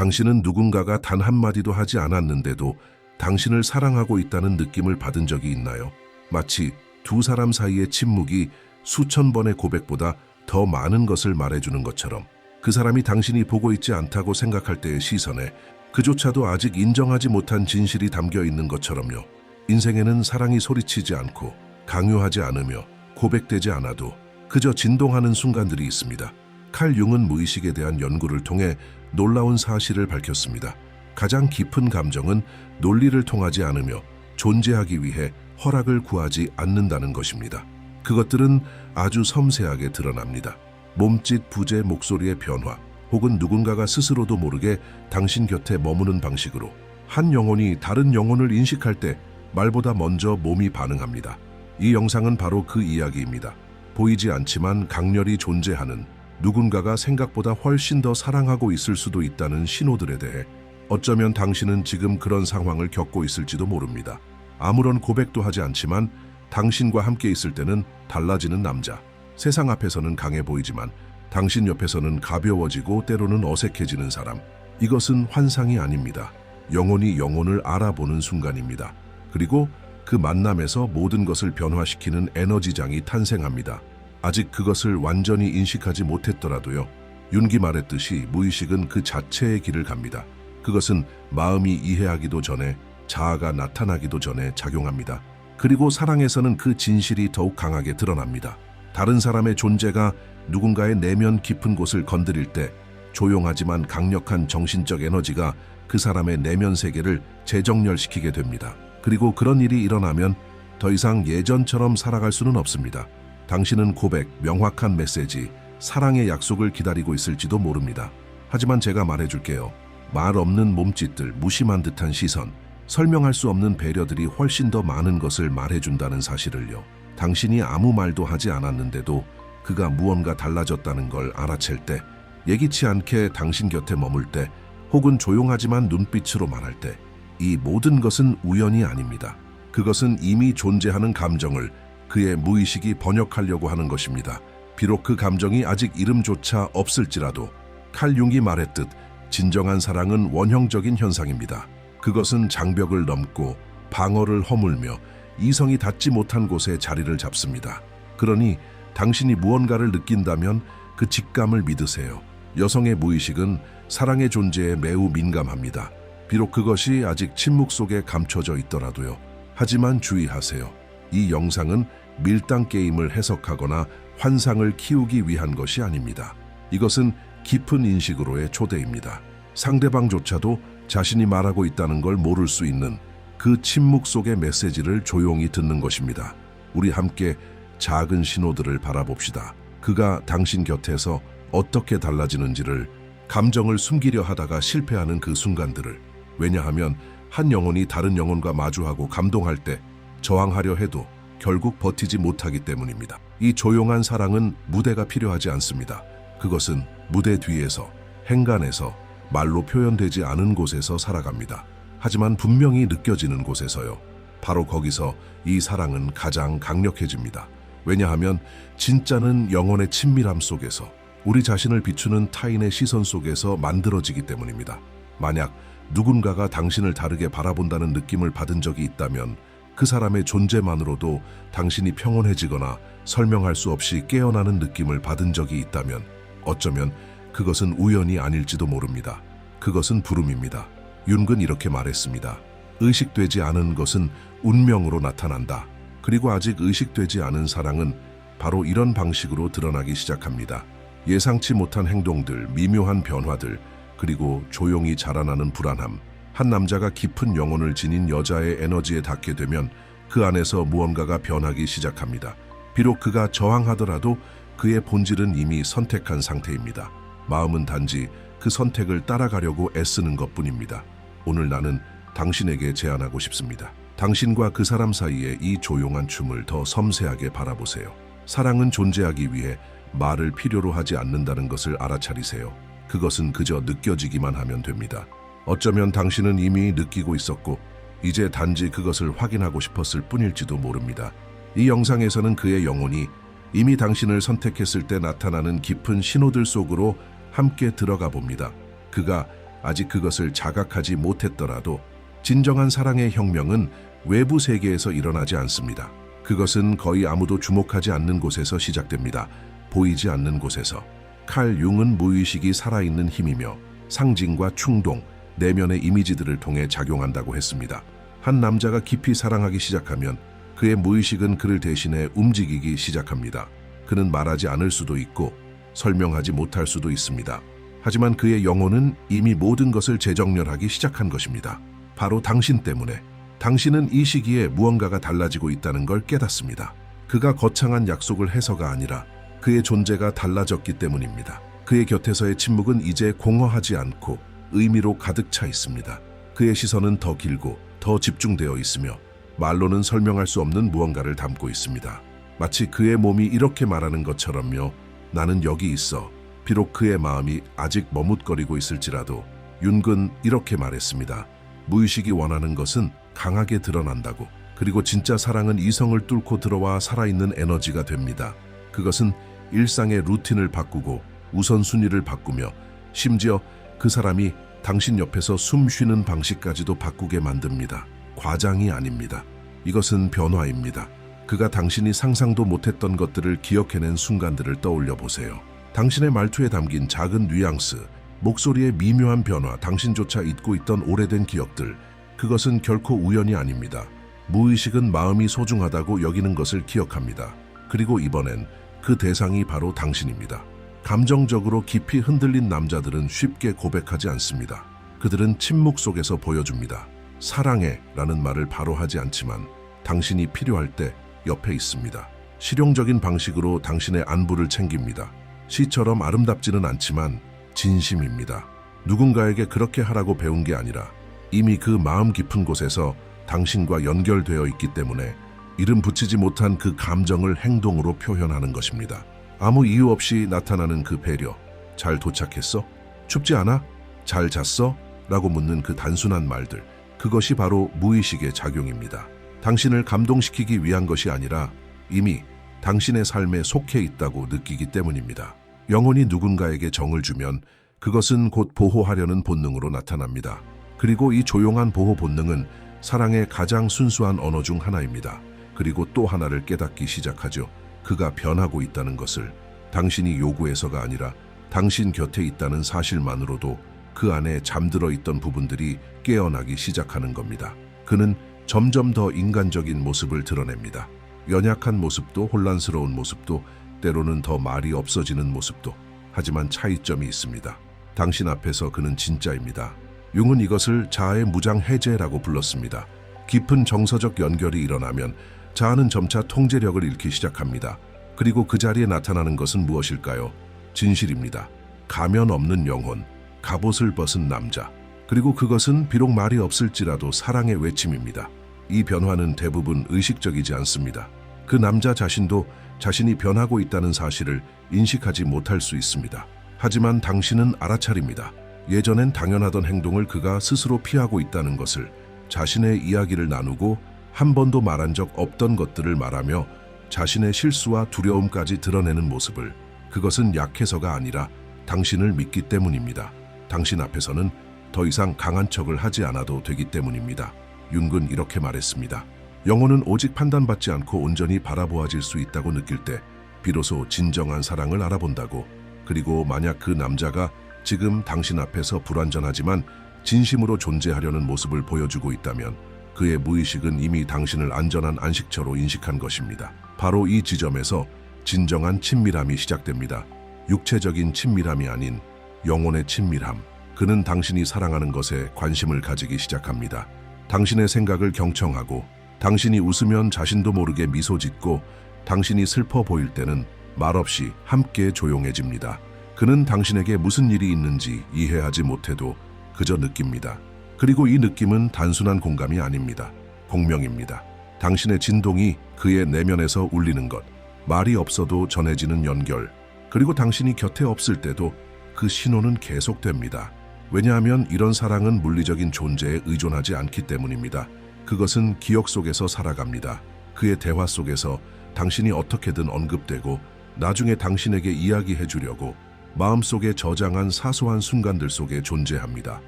당신은 누군가가 단 한마디도 하지 않았는데도 당신을 사랑하고 있다는 느낌을 받은 적이 있나요? 마치 두 사람 사이의 침묵이 수천 번의 고백보다 더 많은 것을 말해주는 것처럼 그 사람이 당신이 보고 있지 않다고 생각할 때의 시선에 그조차도 아직 인정하지 못한 진실이 담겨 있는 것처럼요. 인생에는 사랑이 소리치지 않고 강요하지 않으며 고백되지 않아도 그저 진동하는 순간들이 있습니다. 칼 융은 무의식에 대한 연구를 통해 놀라운 사실을 밝혔습니다. 가장 깊은 감정은 논리를 통하지 않으며 존재하기 위해 허락을 구하지 않는다는 것입니다. 그것들은 아주 섬세하게 드러납니다. 몸짓, 부재, 목소리의 변화, 혹은 누군가가 스스로도 모르게 당신 곁에 머무는 방식으로 한 영혼이 다른 영혼을 인식할 때 말보다 먼저 몸이 반응합니다. 이 영상은 바로 그 이야기입니다. 보이지 않지만 강렬히 존재하는 누군가가 생각보다 훨씬 더 사랑하고 있을 수도 있다는 신호들에 대해 어쩌면 당신은 지금 그런 상황을 겪고 있을지도 모릅니다. 아무런 고백도 하지 않지만 당신과 함께 있을 때는 달라지는 남자. 세상 앞에서는 강해 보이지만 당신 옆에서는 가벼워지고 때로는 어색해지는 사람. 이것은 환상이 아닙니다. 영혼이 영혼을 알아보는 순간입니다. 그리고 그 만남에서 모든 것을 변화시키는 에너지장이 탄생합니다. 아직 그것을 완전히 인식하지 못했더라도요. 윤기 말했듯이 무의식은 그 자체의 길을 갑니다. 그것은 마음이 이해하기도 전에 자아가 나타나기도 전에 작용합니다. 그리고 사랑에서는 그 진실이 더욱 강하게 드러납니다. 다른 사람의 존재가 누군가의 내면 깊은 곳을 건드릴 때 조용하지만 강력한 정신적 에너지가 그 사람의 내면 세계를 재정렬시키게 됩니다. 그리고 그런 일이 일어나면 더 이상 예전처럼 살아갈 수는 없습니다. 당신은 고백, 명확한 메시지, 사랑의 약속을 기다리고 있을지도 모릅니다. 하지만 제가 말해줄게요. 말 없는 몸짓들, 무심한 듯한 시선, 설명할 수 없는 배려들이 훨씬 더 많은 것을 말해준다는 사실을요. 당신이 아무 말도 하지 않았는데도 그가 무언가 달라졌다는 걸 알아챌 때, 예기치 않게 당신 곁에 머물 때, 혹은 조용하지만 눈빛으로 말할 때, 이 모든 것은 우연이 아닙니다. 그것은 이미 존재하는 감정을 그의 무의식이 번역하려고 하는 것입니다. 비록 그 감정이 아직 이름조차 없을지라도 칼 융이 말했듯 진정한 사랑은 원형적인 현상입니다. 그것은 장벽을 넘고 방어를 허물며 이성이 닿지 못한 곳에 자리를 잡습니다. 그러니 당신이 무언가를 느낀다면 그 직감을 믿으세요. 여성의 무의식은 사랑의 존재에 매우 민감합니다. 비록 그것이 아직 침묵 속에 감춰져 있더라도요. 하지만 주의하세요. 이 영상은 밀당 게임을 해석하거나 환상을 키우기 위한 것이 아닙니다. 이것은 깊은 인식으로의 초대입니다. 상대방조차도 자신이 말하고 있다는 걸 모를 수 있는 그 침묵 속의 메시지를 조용히 듣는 것입니다. 우리 함께 작은 신호들을 바라봅시다. 그가 당신 곁에서 어떻게 달라지는지를 감정을 숨기려 하다가 실패하는 그 순간들을 왜냐하면 한 영혼이 다른 영혼과 마주하고 감동할 때 저항하려 해도 결국 버티지 못하기 때문입니다. 이 조용한 사랑은 무대가 필요하지 않습니다. 그것은 무대 뒤에서, 행간에서, 말로 표현되지 않은 곳에서 살아갑니다. 하지만 분명히 느껴지는 곳에서요. 바로 거기서 이 사랑은 가장 강력해집니다. 왜냐하면 진짜는 영혼의 친밀함 속에서 우리 자신을 비추는 타인의 시선 속에서 만들어지기 때문입니다. 만약 누군가가 당신을 다르게 바라본다는 느낌을 받은 적이 있다면 그 사람의 존재만으로도 당신이 평온해지거나 설명할 수 없이 깨어나는 느낌을 받은 적이 있다면 어쩌면 그것은 우연이 아닐지도 모릅니다. 그것은 부름입니다. 윤근 이렇게 말했습니다. 의식되지 않은 것은 운명으로 나타난다. 그리고 아직 의식되지 않은 사랑은 바로 이런 방식으로 드러나기 시작합니다. 예상치 못한 행동들, 미묘한 변화들, 그리고 조용히 자라나는 불안함. 한 남자가 깊은 영혼을 지닌 여자의 에너지에 닿게 되면 그 안에서 무언가가 변하기 시작합니다. 비록 그가 저항하더라도 그의 본질은 이미 선택한 상태입니다. 마음은 단지 그 선택을 따라가려고 애쓰는 것 뿐입니다. 오늘 나는 당신에게 제안하고 싶습니다. 당신과 그 사람 사이의 이 조용한 춤을 더 섬세하게 바라보세요. 사랑은 존재하기 위해 말을 필요로 하지 않는다는 것을 알아차리세요. 그것은 그저 느껴지기만 하면 됩니다. 어쩌면 당신은 이미 느끼고 있었고 이제 단지 그것을 확인하고 싶었을 뿐일지도 모릅니다. 이 영상에서는 그의 영혼이 이미 당신을 선택했을 때 나타나는 깊은 신호들 속으로 함께 들어가 봅니다. 그가 아직 그것을 자각하지 못했더라도 진정한 사랑의 혁명은 외부 세계에서 일어나지 않습니다. 그것은 거의 아무도 주목하지 않는 곳에서 시작됩니다. 보이지 않는 곳에서. 칼 융은 무의식이 살아있는 힘이며 상징과 충동, 내면의 이미지들을 통해 작용한다고 했습니다. 한 남자가 깊이 사랑하기 시작하면 그의 무의식은 그를 대신해 움직이기 시작합니다. 그는 말하지 않을 수도 있고 설명하지 못할 수도 있습니다. 하지만 그의 영혼은 이미 모든 것을 재정렬하기 시작한 것입니다. 바로 당신 때문에 당신은 이 시기에 무언가가 달라지고 있다는 걸 깨닫습니다. 그가 거창한 약속을 해서가 아니라 그의 존재가 달라졌기 때문입니다. 그의 곁에서의 침묵은 이제 공허하지 않고 의미로 가득 차 있습니다. 그의 시선은 더 길고 더 집중되어 있으며 말로는 설명할 수 없는 무언가를 담고 있습니다. 마치 그의 몸이 이렇게 말하는 것처럼요. 나는 여기 있어. 비록 그의 마음이 아직 머뭇거리고 있을지라도 윤근 이렇게 말했습니다. 무의식이 원하는 것은 강하게 드러난다고. 그리고 진짜 사랑은 이성을 뚫고 들어와 살아있는 에너지가 됩니다. 그것은 일상의 루틴을 바꾸고 우선순위를 바꾸며 심지어 그 사람이 당신 옆에서 숨 쉬는 방식까지도 바꾸게 만듭니다. 과장이 아닙니다. 이것은 변화입니다. 그가 당신이 상상도 못했던 것들을 기억해낸 순간들을 떠올려 보세요. 당신의 말투에 담긴 작은 뉘앙스, 목소리의 미묘한 변화, 당신조차 잊고 있던 오래된 기억들, 그것은 결코 우연이 아닙니다. 무의식은 마음이 소중하다고 여기는 것을 기억합니다. 그리고 이번엔 그 대상이 바로 당신입니다. 감정적으로 깊이 흔들린 남자들은 쉽게 고백하지 않습니다. 그들은 침묵 속에서 보여줍니다. 사랑해 라는 말을 바로 하지 않지만 당신이 필요할 때 옆에 있습니다. 실용적인 방식으로 당신의 안부를 챙깁니다. 시처럼 아름답지는 않지만 진심입니다. 누군가에게 그렇게 하라고 배운 게 아니라 이미 그 마음 깊은 곳에서 당신과 연결되어 있기 때문에 이름 붙이지 못한 그 감정을 행동으로 표현하는 것입니다. 아무 이유 없이 나타나는 그 배려. 잘 도착했어? 춥지 않아? 잘 잤어? 라고 묻는 그 단순한 말들. 그것이 바로 무의식의 작용입니다. 당신을 감동시키기 위한 것이 아니라 이미 당신의 삶에 속해 있다고 느끼기 때문입니다. 영혼이 누군가에게 정을 주면 그것은 곧 보호하려는 본능으로 나타납니다. 그리고 이 조용한 보호 본능은 사랑의 가장 순수한 언어 중 하나입니다. 그리고 또 하나를 깨닫기 시작하죠. 그가 변하고 있다는 것을 당신이 요구해서가 아니라 당신 곁에 있다는 사실만으로도 그 안에 잠들어 있던 부분들이 깨어나기 시작하는 겁니다. 그는 점점 더 인간적인 모습을 드러냅니다. 연약한 모습도 혼란스러운 모습도 때로는 더 말이 없어지는 모습도 하지만 차이점이 있습니다. 당신 앞에서 그는 진짜입니다. 융은 이것을 자아의 무장 해제라고 불렀습니다. 깊은 정서적 연결이 일어나면 자아는 점차 통제력을 잃기 시작합니다. 그리고 그 자리에 나타나는 것은 무엇일까요? 진실입니다. 가면 없는 영혼, 갑옷을 벗은 남자. 그리고 그것은 비록 말이 없을지라도 사랑의 외침입니다. 이 변화는 대부분 의식적이지 않습니다. 그 남자 자신도 자신이 변하고 있다는 사실을 인식하지 못할 수 있습니다. 하지만 당신은 알아차립니다. 예전엔 당연하던 행동을 그가 스스로 피하고 있다는 것을 자신의 이야기를 나누고 한 번도 말한 적 없던 것들을 말하며 자신의 실수와 두려움까지 드러내는 모습을 그것은 약해서가 아니라 당신을 믿기 때문입니다. 당신 앞에서는 더 이상 강한 척을 하지 않아도 되기 때문입니다. 윤근 이렇게 말했습니다. 영혼은 오직 판단받지 않고 온전히 바라보아질 수 있다고 느낄 때 비로소 진정한 사랑을 알아본다고 그리고 만약 그 남자가 지금 당신 앞에서 불완전하지만 진심으로 존재하려는 모습을 보여주고 있다면 그의 무의식은 이미 당신을 안전한 안식처로 인식한 것입니다. 바로 이 지점에서 진정한 친밀함이 시작됩니다. 육체적인 친밀함이 아닌 영혼의 친밀함. 그는 당신이 사랑하는 것에 관심을 가지기 시작합니다. 당신의 생각을 경청하고 당신이 웃으면 자신도 모르게 미소 짓고 당신이 슬퍼 보일 때는 말없이 함께 조용해집니다. 그는 당신에게 무슨 일이 있는지 이해하지 못해도 그저 느낍니다. 그리고 이 느낌은 단순한 공감이 아닙니다. 공명입니다. 당신의 진동이 그의 내면에서 울리는 것, 말이 없어도 전해지는 연결, 그리고 당신이 곁에 없을 때도 그 신호는 계속됩니다. 왜냐하면 이런 사랑은 물리적인 존재에 의존하지 않기 때문입니다. 그것은 기억 속에서 살아갑니다. 그의 대화 속에서 당신이 어떻게든 언급되고 나중에 당신에게 이야기해 주려고 마음속에 저장한 사소한 순간들 속에 존재합니다.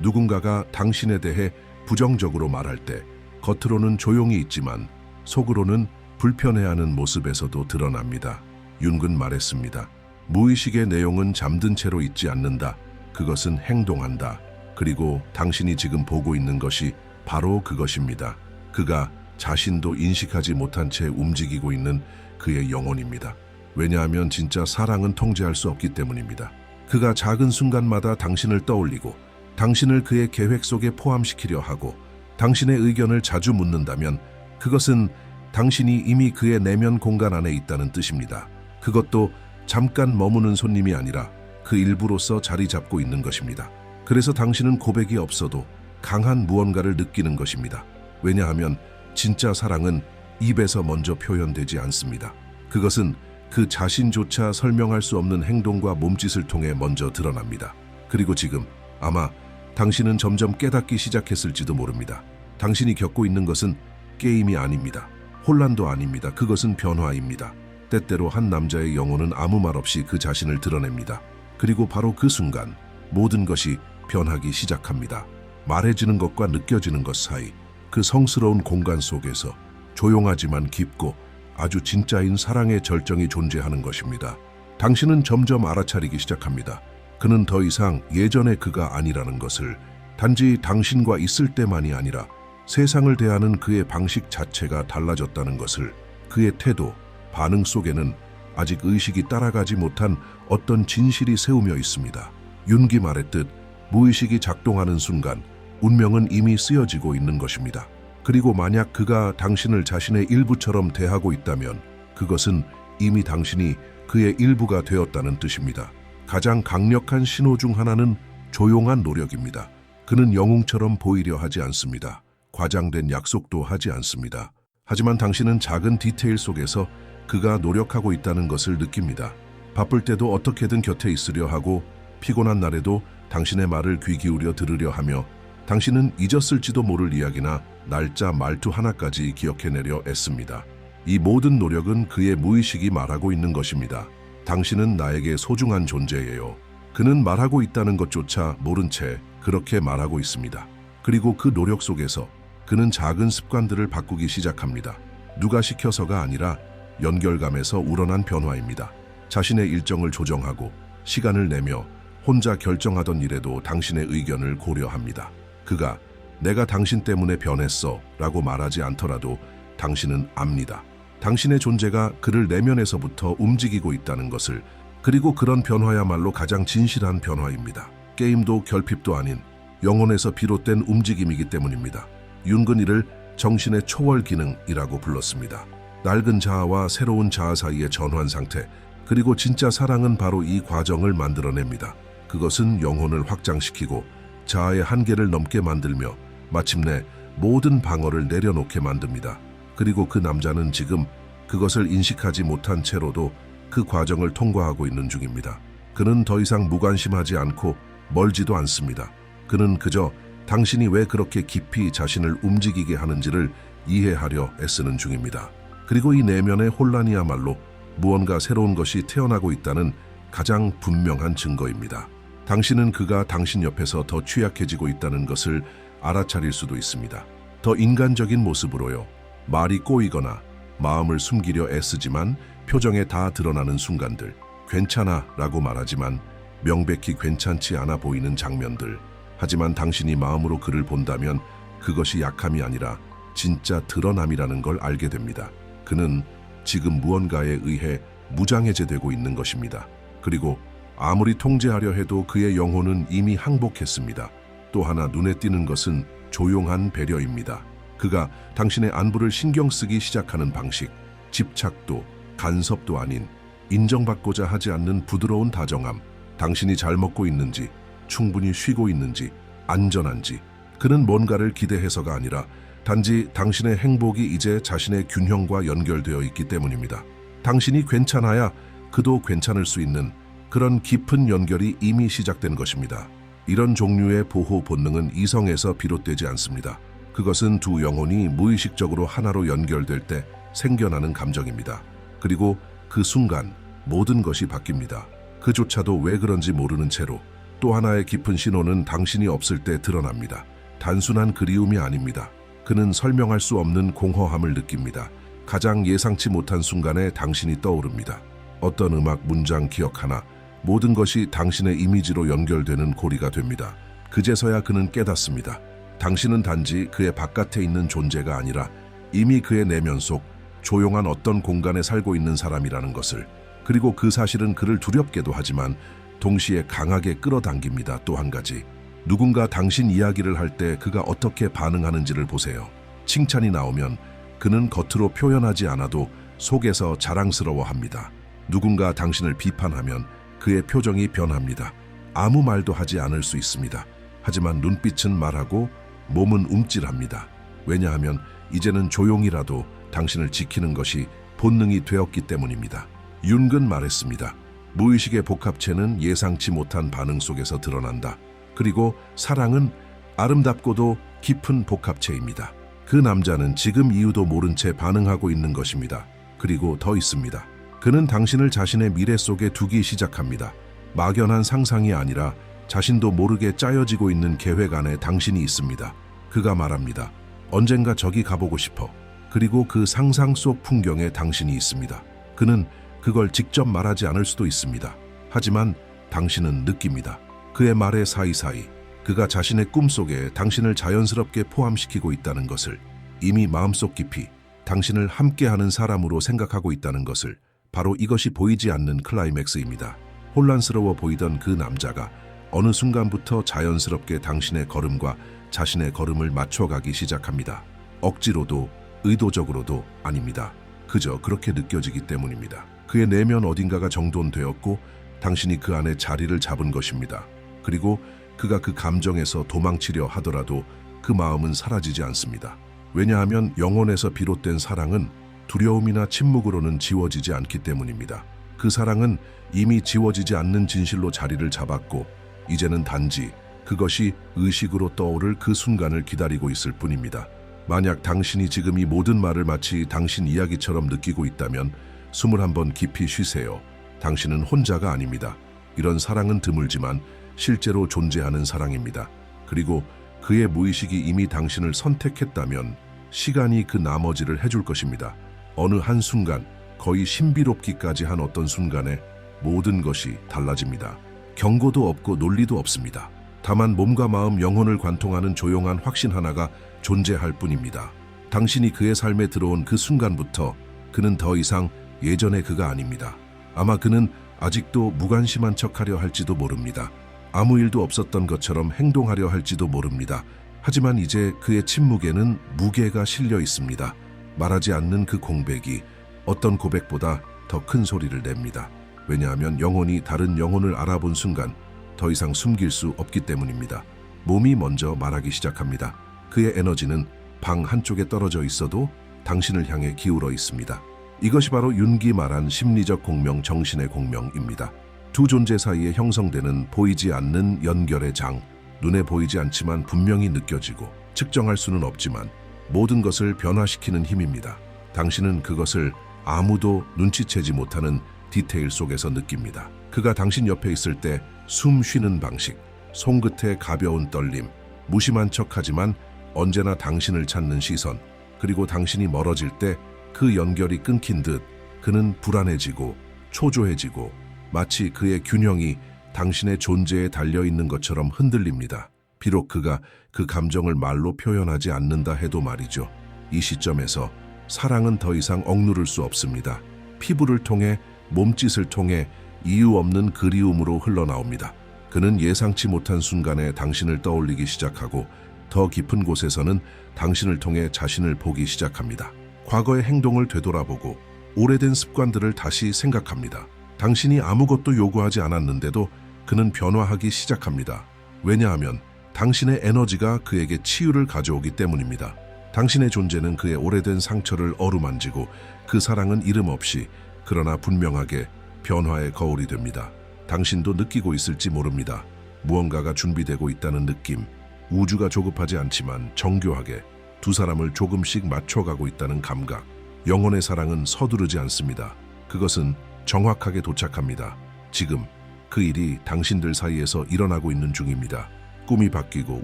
누군가가 당신에 대해 부정적으로 말할 때 겉으로는 조용히 있지만 속으로는 불편해하는 모습에서도 드러납니다. 윤근 말했습니다. 무의식의 내용은 잠든 채로 있지 않는다. 그것은 행동한다. 그리고 당신이 지금 보고 있는 것이 바로 그것입니다. 그가 자신도 인식하지 못한 채 움직이고 있는 그의 영혼입니다. 왜냐하면 진짜 사랑은 통제할 수 없기 때문입니다. 그가 작은 순간마다 당신을 떠올리고 당신을 그의 계획 속에 포함시키려 하고 당신의 의견을 자주 묻는다면 그것은 당신이 이미 그의 내면 공간 안에 있다는 뜻입니다. 그것도 잠깐 머무는 손님이 아니라 그 일부로서 자리 잡고 있는 것입니다. 그래서 당신은 고백이 없어도 강한 무언가를 느끼는 것입니다. 왜냐하면 진짜 사랑은 입에서 먼저 표현되지 않습니다. 그것은 그 자신조차 설명할 수 없는 행동과 몸짓을 통해 먼저 드러납니다. 그리고 지금 아마 당신은 점점 깨닫기 시작했을지도 모릅니다. 당신이 겪고 있는 것은 게임이 아닙니다. 혼란도 아닙니다. 그것은 변화입니다. 때때로 한 남자의 영혼은 아무 말 없이 그 자신을 드러냅니다. 그리고 바로 그 순간 모든 것이 변하기 시작합니다. 말해지는 것과 느껴지는 것 사이 그 성스러운 공간 속에서 조용하지만 깊고 아주 진짜인 사랑의 절정이 존재하는 것입니다. 당신은 점점 알아차리기 시작합니다. 그는 더 이상 예전의 그가 아니라는 것을 단지 당신과 있을 때만이 아니라 세상을 대하는 그의 방식 자체가 달라졌다는 것을 그의 태도, 반응 속에는 아직 의식이 따라가지 못한 어떤 진실이 세우며 있습니다. 윤기 말했듯 무의식이 작동하는 순간 운명은 이미 쓰여지고 있는 것입니다. 그리고 만약 그가 당신을 자신의 일부처럼 대하고 있다면 그것은 이미 당신이 그의 일부가 되었다는 뜻입니다. 가장 강력한 신호 중 하나는 조용한 노력입니다. 그는 영웅처럼 보이려 하지 않습니다. 과장된 약속도 하지 않습니다. 하지만 당신은 작은 디테일 속에서 그가 노력하고 있다는 것을 느낍니다. 바쁠 때도 어떻게든 곁에 있으려 하고 피곤한 날에도 당신의 말을 귀 기울여 들으려 하며 당신은 잊었을지도 모를 이야기나 날짜 말투 하나까지 기억해내려 애씁니다. 이 모든 노력은 그의 무의식이 말하고 있는 것입니다. 당신은 나에게 소중한 존재예요. 그는 말하고 있다는 것조차 모른 채 그렇게 말하고 있습니다. 그리고 그 노력 속에서 그는 작은 습관들을 바꾸기 시작합니다. 누가 시켜서가 아니라 연결감에서 우러난 변화입니다. 자신의 일정을 조정하고 시간을 내며 혼자 결정하던 일에도 당신의 의견을 고려합니다. 그가 내가 당신 때문에 변했어 라고 말하지 않더라도 당신은 압니다. 당신의 존재가 그를 내면에서부터 움직이고 있다는 것을 그리고 그런 변화야말로 가장 진실한 변화입니다. 게임도 결핍도 아닌 영혼에서 비롯된 움직임이기 때문입니다. 윤근 이를 정신의 초월 기능이라고 불렀습니다. 낡은 자아와 새로운 자아 사이의 전환 상태, 그리고 진짜 사랑은 바로 이 과정을 만들어냅니다. 그것은 영혼을 확장시키고 자아의 한계를 넘게 만들며 마침내 모든 방어를 내려놓게 만듭니다. 그리고 그 남자는 지금 그것을 인식하지 못한 채로도 그 과정을 통과하고 있는 중입니다. 그는 더 이상 무관심하지 않고 멀지도 않습니다. 그는 그저 당신이 왜 그렇게 깊이 자신을 움직이게 하는지를 이해하려 애쓰는 중입니다. 그리고 이 내면의 혼란이야말로 무언가 새로운 것이 태어나고 있다는 가장 분명한 증거입니다. 당신은 그가 당신 옆에서 더 취약해지고 있다는 것을 알아차릴 수도 있습니다. 더 인간적인 모습으로요. 말이 꼬이거나 마음을 숨기려 애쓰지만 표정에 다 드러나는 순간들. 괜찮아 라고 말하지만 명백히 괜찮지 않아 보이는 장면들. 하지만 당신이 마음으로 그를 본다면 그것이 약함이 아니라 진짜 드러남이라는 걸 알게 됩니다. 그는 지금 무언가에 의해 무장해제되고 있는 것입니다. 그리고 아무리 통제하려 해도 그의 영혼은 이미 항복했습니다. 또 하나 눈에 띄는 것은 조용한 배려입니다. 그가 당신의 안부를 신경 쓰기 시작하는 방식, 집착도, 간섭도 아닌 인정받고자 하지 않는 부드러운 다정함, 당신이 잘 먹고 있는지, 충분히 쉬고 있는지, 안전한지, 그는 뭔가를 기대해서가 아니라 단지 당신의 행복이 이제 자신의 균형과 연결되어 있기 때문입니다. 당신이 괜찮아야 그도 괜찮을 수 있는 그런 깊은 연결이 이미 시작된 것입니다. 이런 종류의 보호 본능은 이성에서 비롯되지 않습니다. 그것은 두 영혼이 무의식적으로 하나로 연결될 때 생겨나는 감정입니다. 그리고 그 순간 모든 것이 바뀝니다. 그조차도 왜 그런지 모르는 채로 또 하나의 깊은 신호는 당신이 없을 때 드러납니다. 단순한 그리움이 아닙니다. 그는 설명할 수 없는 공허함을 느낍니다. 가장 예상치 못한 순간에 당신이 떠오릅니다. 어떤 음악 문장 기억 하나, 모든 것이 당신의 이미지로 연결되는 고리가 됩니다. 그제서야 그는 깨닫습니다. 당신은 단지 그의 바깥에 있는 존재가 아니라 이미 그의 내면 속 조용한 어떤 공간에 살고 있는 사람이라는 것을 그리고 그 사실은 그를 두렵게도 하지만 동시에 강하게 끌어당깁니다. 또 한 가지. 누군가 당신 이야기를 할 때 그가 어떻게 반응하는지를 보세요. 칭찬이 나오면 그는 겉으로 표현하지 않아도 속에서 자랑스러워합니다. 누군가 당신을 비판하면 그의 표정이 변합니다. 아무 말도 하지 않을 수 있습니다. 하지만 눈빛은 말하고 몸은 움찔합니다. 왜냐하면 이제는 조용히라도 당신을 지키는 것이 본능이 되었기 때문입니다. 윤근 말했습니다. 무의식의 복합체는 예상치 못한 반응 속에서 드러난다. 그리고 사랑은 아름답고도 깊은 복합체입니다. 그 남자는 지금 이유도 모른 채 반응하고 있는 것입니다. 그리고 더 있습니다. 그는 당신을 자신의 미래 속에 두기 시작합니다. 막연한 상상이 아니라 자신도 모르게 짜여지고 있는 계획 안에 당신이 있습니다. 그가 말합니다. 언젠가 저기 가보고 싶어. 그리고 그 상상 속 풍경에 당신이 있습니다. 그는 그걸 직접 말하지 않을 수도 있습니다. 하지만 당신은 느낍니다. 그의 말의 사이사이 그가 자신의 꿈속에 당신을 자연스럽게 포함시키고 있다는 것을 이미 마음속 깊이 당신을 함께하는 사람으로 생각하고 있다는 것을 바로 이것이 보이지 않는 클라이맥스입니다. 혼란스러워 보이던 그 남자가 어느 순간부터 자연스럽게 당신의 걸음과 자신의 걸음을 맞춰가기 시작합니다. 억지로도 의도적으로도 아닙니다. 그저 그렇게 느껴지기 때문입니다. 그의 내면 어딘가가 정돈되었고 당신이 그 안에 자리를 잡은 것입니다. 그리고 그가 그 감정에서 도망치려 하더라도 그 마음은 사라지지 않습니다. 왜냐하면 영혼에서 비롯된 사랑은 두려움이나 침묵으로는 지워지지 않기 때문입니다. 그 사랑은 이미 지워지지 않는 진실로 자리를 잡았고 이제는 단지 그것이 의식으로 떠오를 그 순간을 기다리고 있을 뿐입니다. 만약 당신이 지금 이 모든 말을 마치 당신 이야기처럼 느끼고 있다면 숨을 한번 깊이 쉬세요. 당신은 혼자가 아닙니다. 이런 사랑은 드물지만 실제로 존재하는 사랑입니다. 그리고 그의 무의식이 이미 당신을 선택했다면 시간이 그 나머지를 해줄 것입니다. 어느 한 순간, 거의 신비롭기까지 한 어떤 순간에 모든 것이 달라집니다. 경고도 없고 논리도 없습니다. 다만 몸과 마음, 영혼을 관통하는 조용한 확신 하나가 존재할 뿐입니다. 당신이 그의 삶에 들어온 그 순간부터 그는 더 이상 예전의 그가 아닙니다. 아마 그는 아직도 무관심한 척하려 할지도 모릅니다. 아무 일도 없었던 것처럼 행동하려 할지도 모릅니다. 하지만 이제 그의 침묵에는 무게가 실려 있습니다. 말하지 않는 그 공백이 어떤 고백보다 더 큰 소리를 냅니다. 왜냐하면 영혼이 다른 영혼을 알아본 순간 더 이상 숨길 수 없기 때문입니다. 몸이 먼저 말하기 시작합니다. 그의 에너지는 방 한쪽에 떨어져 있어도 당신을 향해 기울어 있습니다. 이것이 바로 윤기 말한 심리적 공명, 정신의 공명입니다. 두 존재 사이에 형성되는 보이지 않는 연결의 장, 눈에 보이지 않지만 분명히 느껴지고 측정할 수는 없지만 모든 것을 변화시키는 힘입니다. 당신은 그것을 아무도 눈치채지 못하는 디테일 속에서 느낍니다. 그가 당신 옆에 있을 때 숨 쉬는 방식, 손끝의 가벼운 떨림, 무심한 척하지만 언제나 당신을 찾는 시선, 그리고 당신이 멀어질 때 그 연결이 끊긴 듯 그는 불안해지고 초조해지고 마치 그의 균형이 당신의 존재에 달려 있는 것처럼 흔들립니다. 비록 그가 그 감정을 말로 표현하지 않는다 해도 말이죠. 이 시점에서 사랑은 더 이상 억누를 수 없습니다. 피부를 통해 몸짓을 통해 이유 없는 그리움으로 흘러나옵니다. 그는 예상치 못한 순간에 당신을 떠올리기 시작하고 더 깊은 곳에서는 당신을 통해 자신을 보기 시작합니다. 과거의 행동을 되돌아보고 오래된 습관들을 다시 생각합니다. 당신이 아무것도 요구하지 않았는데도 그는 변화하기 시작합니다. 왜냐하면 당신의 에너지가 그에게 치유를 가져오기 때문입니다. 당신의 존재는 그의 오래된 상처를 어루만지고 그 사랑은 이름 없이 그러나 분명하게 변화의 거울이 됩니다. 당신도 느끼고 있을지 모릅니다. 무언가가 준비되고 있다는 느낌, 우주가 조급하지 않지만 정교하게 두 사람을 조금씩 맞춰가고 있다는 감각. 영혼의 사랑은 서두르지 않습니다. 그것은 정확하게 도착합니다. 지금 그 일이 당신들 사이에서 일어나고 있는 중입니다. 꿈이 바뀌고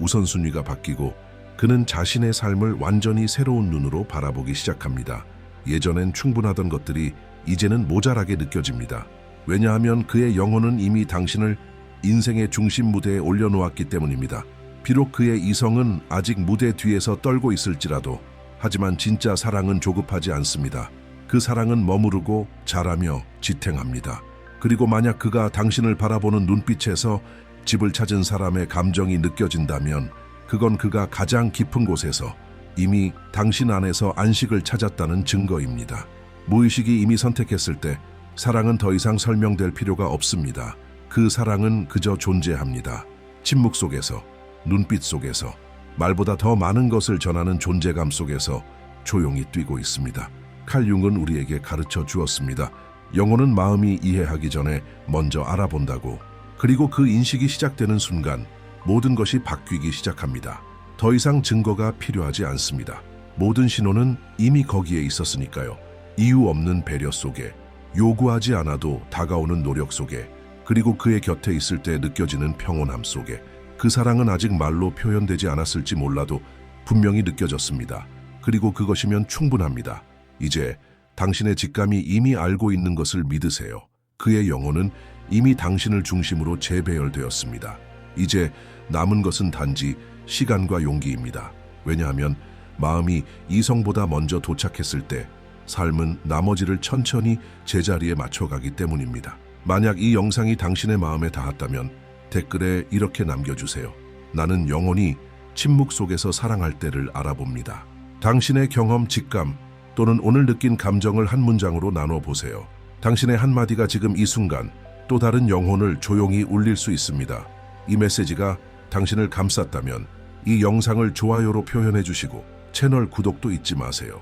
우선순위가 바뀌고 그는 자신의 삶을 완전히 새로운 눈으로 바라보기 시작합니다. 예전엔 충분하던 것들이 이제는 모자라게 느껴집니다. 왜냐하면 그의 영혼은 이미 당신을 인생의 중심 무대에 올려놓았기 때문입니다. 비록 그의 이성은 아직 무대 뒤에서 떨고 있을지라도 하지만 진짜 사랑은 조급하지 않습니다. 그 사랑은 머무르고 자라며 지탱합니다. 그리고 만약 그가 당신을 바라보는 눈빛에서 집을 찾은 사람의 감정이 느껴진다면 그건 그가 가장 깊은 곳에서 이미 당신 안에서 안식을 찾았다는 증거입니다. 무의식이 이미 선택했을 때 사랑은 더 이상 설명될 필요가 없습니다. 그 사랑은 그저 존재합니다. 침묵 속에서, 눈빛 속에서, 말보다 더 많은 것을 전하는 존재감 속에서 조용히 뛰고 있습니다. 칼융은 우리에게 가르쳐 주었습니다. 영혼은 마음이 이해하기 전에 먼저 알아본다고. 그리고 그 인식이 시작되는 순간 모든 것이 바뀌기 시작합니다. 더 이상 증거가 필요하지 않습니다. 모든 신호는 이미 거기에 있었으니까요. 이유 없는 배려 속에, 요구하지 않아도 다가오는 노력 속에, 그리고 그의 곁에 있을 때 느껴지는 평온함 속에, 그 사랑은 아직 말로 표현되지 않았을지 몰라도 분명히 느껴졌습니다. 그리고 그것이면 충분합니다. 이제 당신의 직감이 이미 알고 있는 것을 믿으세요. 그의 영혼은 이미 당신을 중심으로 재배열되었습니다. 이제 남은 것은 단지 시간과 용기입니다. 왜냐하면 마음이 이성보다 먼저 도착했을 때 삶은 나머지를 천천히 제자리에 맞춰가기 때문입니다. 만약 이 영상이 당신의 마음에 닿았다면 댓글에 이렇게 남겨주세요. 나는 영원히 침묵 속에서 사랑할 때를 알아봅니다. 당신의 경험, 직감 또는 오늘 느낀 감정을 한 문장으로 나눠 보세요. 당신의 한마디가 지금 이 순간 또 다른 영혼을 조용히 울릴 수 있습니다. 이 메시지가 당신을 감쌌다면 이 영상을 좋아요로 표현해 주시고 채널 구독도 잊지 마세요.